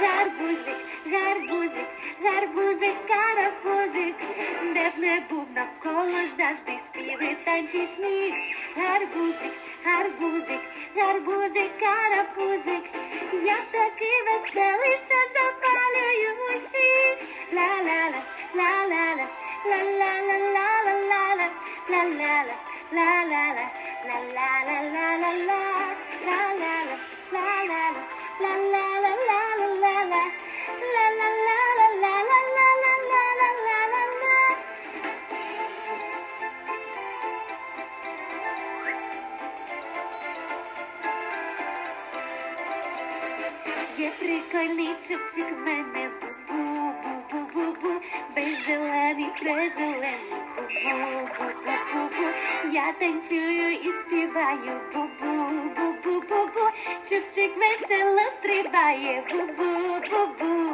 гарбузик, гарбузик, гарбузик, карапузик, де б не був навколо завжди співи танці сміх. Гарбузик, гарбузик, гарбузик, карапузик. Я такий веселий, що запалюю усіх. Ла-ла-ла, ла-ла-ла, ла-ла-ла-ла-ла-ла-ла, ла-ла-ла, ла-ла-ла, ла-ла-ла-ла-ла-ла. Є прикольний чубчик в мене бу-бу-бу-бу-бу-бу, без зелений, презелений бу-бу-бу-бу-бу-бу. Я танцюю і співаю бу-бу-бу-бу-бу-бу. Чубчик весело стрибає бу-бу-бу-бу-бу-бу.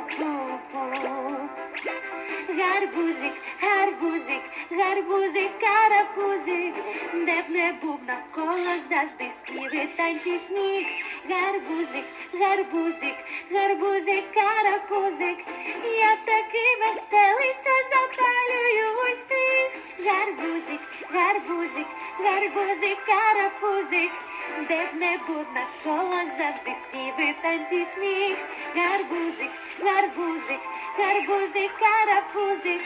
Гарбузик, гарбузик, гарбузик, карапузик, де б не був навколо завжди співи, танці, сміх. Гарбузик, гарбузик, гарбузик, карапузик. Я такий веселий, що запалюю усіх. Гарбузик, гарбузик, гарбузик, карапузик. Де б не був навколо завжди співи, танці, сміх. Гарбузик, гарбузик, гарбузик, карапузик.